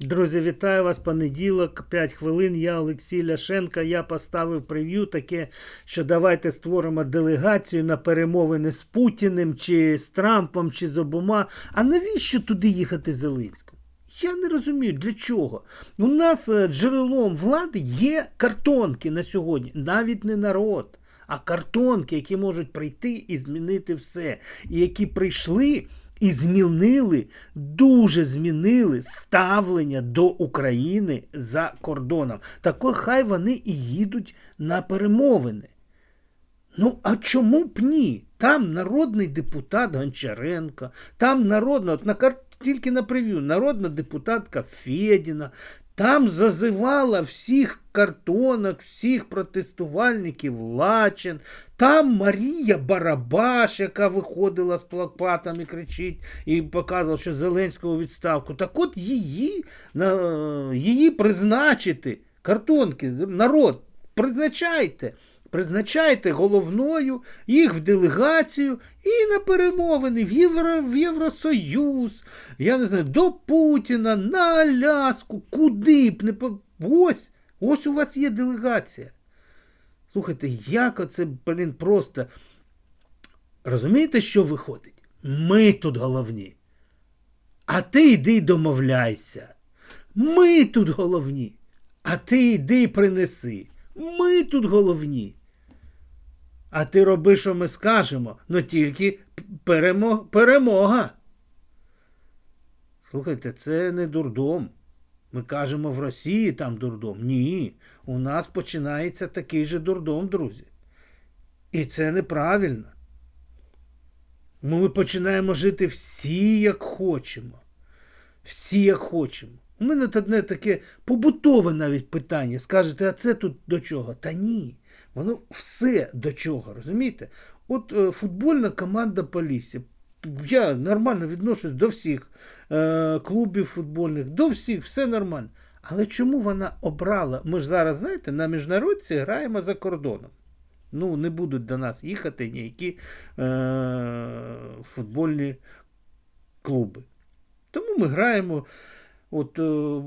Друзі, вітаю вас понеділок, 5 хвилин. Я Олексій Ляшенко. Я поставив прев'ю таке, що давайте створимо делегацію на перемовини з Путіним, чи з Трампом, чи з обома. А навіщо туди їхати Зеленському? Я не розумію, для чого. У нас е, джерелом влади є картонки на сьогодні, навіть не народ, а картонки, які можуть прийти і змінити все. І які прийшли змінили, дуже змінили ставлення до України за кордоном. Тако хай вони і їдуть на перемовини. Ну, а чому б ні? Там народний депутат Гончаренко, там народна, от на кар... тільки на прев'ю, народна депутатка Федіна, там зазивала всіх картонок, всіх протестувальників Лачин, там Марія Барабаш, яка виходила з плакатами, кричить і показувала, що Зеленського відставку. Так от її, її призначити, картонки, народ, призначайте. Призначайте головною їх в делегацію і на перемовини в, Євро, в Євросоюз, я не знаю, до Путіна, на Аляску, куди б не. Ось, ось у вас є делегація. Слухайте, як оце, блін, просто. Розумієте, що виходить? Ми тут головні. А ти йди домовляйся. Ми тут головні. А ти йди принеси. Ми тут головні. А ти роби, що ми скажемо, но тільки перемо- перемога. Слухайте, це не дурдом. Ми кажемо в Росії там дурдом. Ні. У нас починається такий же дурдом, друзі. І це неправильно. Ми починаємо жити всі, як хочемо. Всі, як хочемо. У мене одне таке побутове навіть питання. Скажете, а це тут до чого? Та ні. Воно все до чого, розумієте? От е, футбольна команда Полісся. Я нормально відношусь до всіх е, клубів футбольних, до всіх, все нормально. Але чому вона обрала? Ми ж зараз, знаєте, на міжнародці граємо за кордоном. Ну, не будуть до нас їхати ніякі е, футбольні клуби. Тому ми граємо от, е,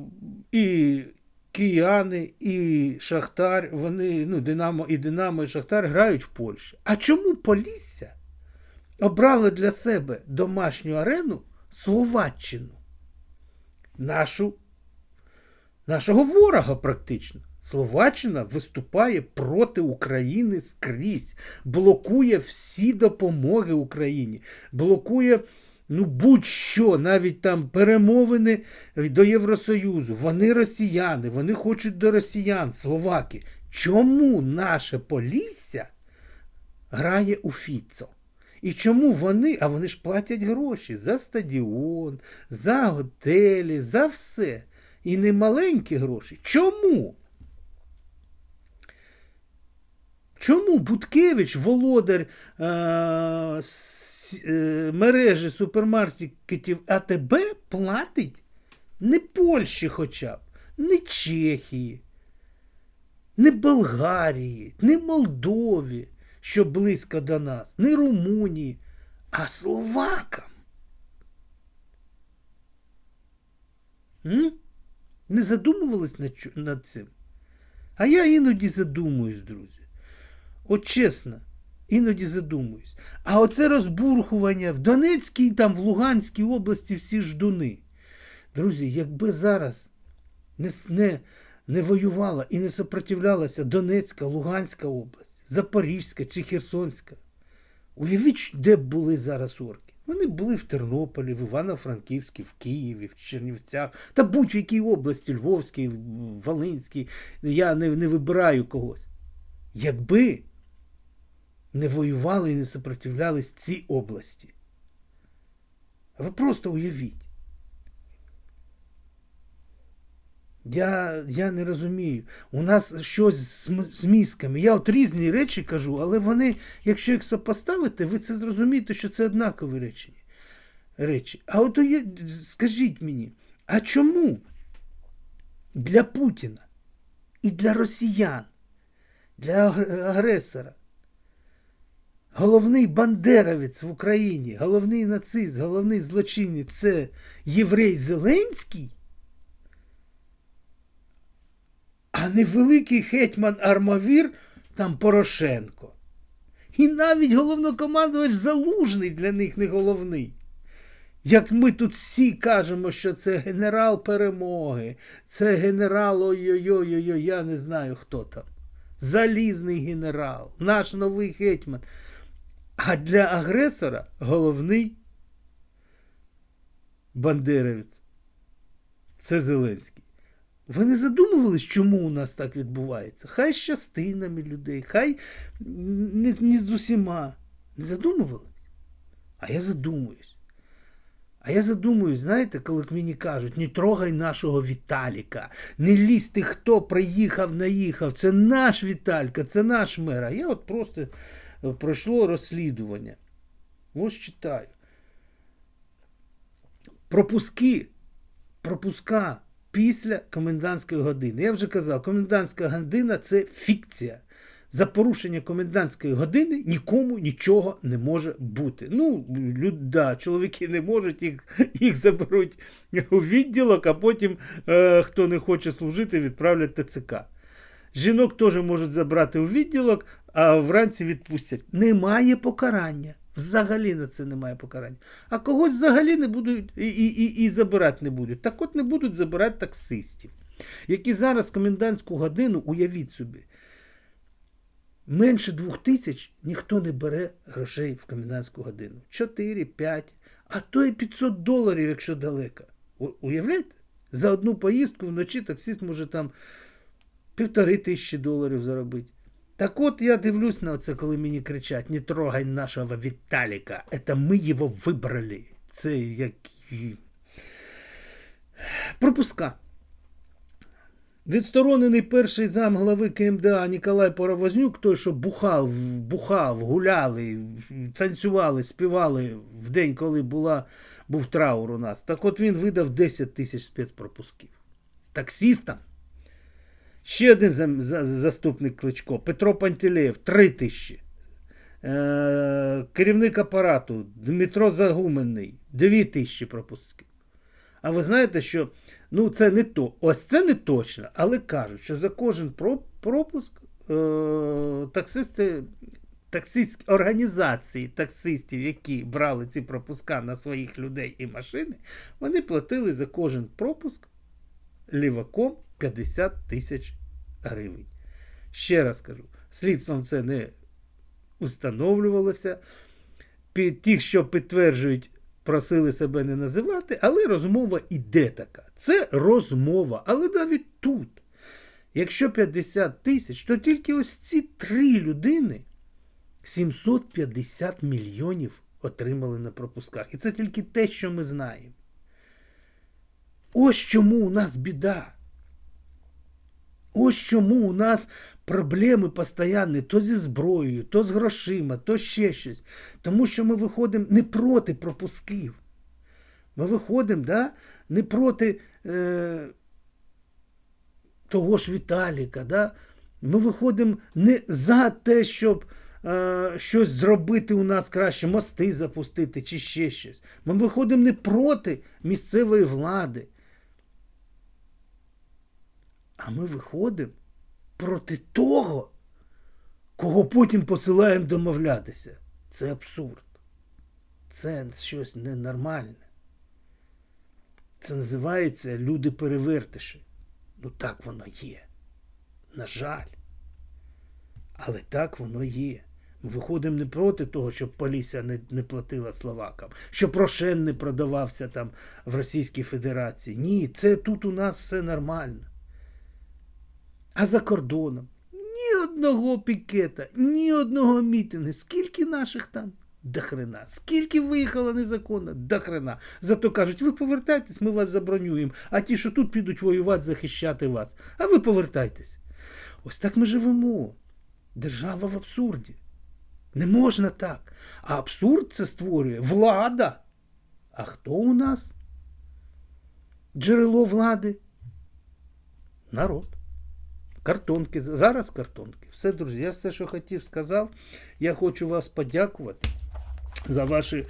і кияни, і Шахтар, вони, ну, Динамо, і Динамо, і Шахтар грають в Польщі. А чому Полісся обрали для себе домашню арену Словаччину? Нашу, нашого ворога практично. Словаччина виступає проти України скрізь, блокує всі допомоги Україні, блокує ну будь-що, навіть там перемовини до Євросоюзу. Вони росіяни, вони хочуть до росіян, словаки. Чому наше Полісся грає у Фіцо? І чому вони, а вони ж платять гроші за стадіон, за готелі, за все. І не маленькі гроші. Чому? Чому Буткевич, володар е, мережі супермаркетів АТБ, платить не Польщі хоча б, не Чехії, не Болгарії, не Молдові, що близько до нас, не Румунії, а Словакам? М? Не задумувались над, над цим? А я іноді задумуюсь, друзі. От чесно, іноді задумуюсь. А оце розбурхування в Донецькій, там, в Луганській області всі ждуни. Друзі, якби зараз не, не, не воювала і не сопротивлялася Донецька, Луганська область, Запорізька чи Херсонська, уявіть, де б були зараз орки. Вони були в Тернополі, в Івано-Франківській, в Києві, в Чернівцях, та будь-в якій області, Львовській, Волинській, я не, не вибираю когось. Якби не воювали і не сопротивлялись ці області. Ви просто уявіть. Я, я не розумію. У нас щось з, мізками. Я от різні речі кажу, але вони, якщо їх сопоставити, ви це зрозумієте, що це однакові речі. речі. А от скажіть мені, а чому для Путіна і для росіян, для агресора Головний бандеровець в Україні, головний нацист, головний злочинець це єврей Зеленський. а не великий гетьман Армавір там Порошенко. І навіть головнокомандувач Залужний для них не головний. Як ми тут всі кажемо, що це генерал перемоги, це генерал ой-ой-ой, я не знаю хто там. Залізний генерал, наш новий гетьман. А для агресора головний бандерівець. Це Зеленський. Ви не задумувались, чому у нас так відбувається? Хай з частинами людей, хай не, не з усіма. Не задумувались? А я задумуюсь. А я задумуюсь, знаєте, коли мені кажуть, не трогай нашого Віталіка, не лізь ти, хто приїхав, наїхав. Це наш Віталька, це наш мер. А я от просто пройшло розслідування. Ось читаю. Пропуски. Пропуска після комендантської години. Я вже казав, комендантська година це фікція. За порушення комендантської години нікому нічого не може бути. Ну, люд, чоловіки не можуть, їх, їх заберуть у відділок, а потім е, хто не хоче служити, відправлять ТЦК. Жінок теж можуть забрати у відділок, а вранці відпустять. Немає покарання. Взагалі на це немає покарання. А когось взагалі не будуть і, і, і, і забирати не будуть. Так от не будуть забирати таксистів, які зараз комендантську годину, уявіть собі, менше двох тисяч ніхто не бере грошей в комендантську годину. 4, 5, а то і 500 доларів, якщо далеко. Уявляєте? За одну поїздку вночі таксист може там півтори тисячі доларів заробити. Так от я дивлюсь на це, коли мені кричать: не трогай нашого Віталіка, це ми його вибрали. Це як. Пропуска. Відсторонений перший зам глави КМДА Ніколай Паровознюк, той, що бухав, бухав, гуляли, танцювали, співали в день, коли була, був траур у нас. Так от він видав 10 тисяч спецпропусків. Таксістам. Ще один заступник Кличко, Петро Пантелеєв, 3 тисячі. Е, керівник апарату Дмитро Загуменний, 2 тисячі пропусків. А ви знаєте, що ну це не то. Ось це не точно, але кажуть, що за кожен пропуск е- таксисти, таксистські організації таксистів, які брали ці пропуска на своїх людей і машини, вони платили за кожен пропуск ліваком 50 тисяч гривень. Ще раз кажу, слідством це не установлювалося. Тих, що підтверджують, просили себе не називати, але розмова іде така. Це розмова. Але навіть тут, якщо 50 тисяч, то тільки ось ці три людини 750 мільйонів отримали на пропусках. І це тільки те, що ми знаємо. Ось чому у нас біда. Ось чому у нас проблеми постійні то зі зброєю, то з грошима, то ще щось. Тому що ми виходимо не проти пропусків. Ми виходимо да, не проти е, того ж Віталіка. Да? Ми виходимо не за те, щоб е, щось зробити у нас краще, мости запустити чи ще щось. Ми виходимо не проти місцевої влади. А ми виходимо проти того, кого потім посилаємо домовлятися. Це абсурд. Це щось ненормальне. Це називається люди перевертиші. Ну так воно є. На жаль. Але так воно є. Ми виходимо не проти того, щоб Полісся не, не платила словакам, щоб Рошен не продавався там в Російській Федерації. Ні, це тут у нас все нормально. А за кордоном ні одного пікета, ні одного мітингу. Скільки наших там? До хрена. Скільки виїхало незаконно? До хрена. Зато кажуть, ви повертайтесь, ми вас забронюємо. А ті, що тут підуть воювати, захищати вас. А ви повертайтесь. Ось так ми живемо. Держава в абсурді. Не можна так. А абсурд це створює влада. А хто у нас? Джерело влади? Народ. Картонки. Зараз картонки. Все, друзі, я все, що хотів, сказав. Я хочу вас подякувати за вашу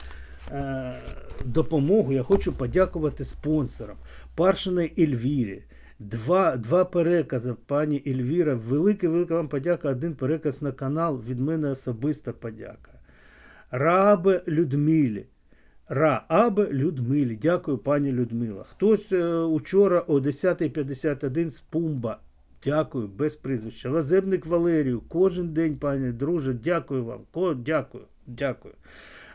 е, допомогу. Я хочу подякувати спонсорам Паршиної Ельвірі, Два, два перекази, пані Ельвіра. Велике, велика вам подяка. Один переказ на канал. Від мене особиста подяка. Раабе Людмилі. Раабе Людмилі. Дякую, пані Людмила. Хтось е, учора о 10.51 з Пумба. Дякую, без прізвища. Лазебник Валерію. Кожен день, пане друже, дякую вам. Ко, дякую, дякую.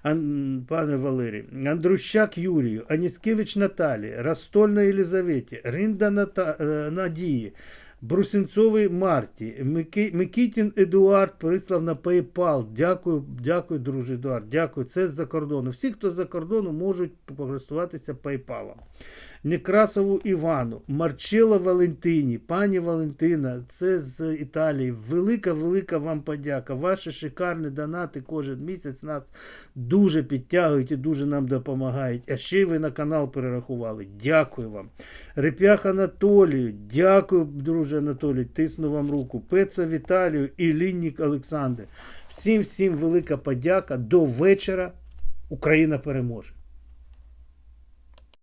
Ан, пане Валерій, Андрущак Юрію, Аніскевич Наталії, Растольна Єлізаветі, Ринда Ната, е, Надії, Брусинцовий Марті, Микітін Едуард прислав на PayPal. Дякую, дякую, друже Едуард. Дякую. Це з-за кордону. Всі, хто з-за кордону, можуть користуватися PayPal. Некрасову Івану, Марчело Валентині, пані Валентина, це з Італії. Велика, велика вам подяка. Ваші шикарні донати кожен місяць нас дуже підтягують і дуже нам допомагають. А ще й ви на канал перерахували. Дякую вам. Реп'ях Анатолію, дякую, друже Анатолій. Тисну вам руку. Пеца Віталію і Ліннік Олександр. Всім всім велика подяка. До вечора. Україна переможе.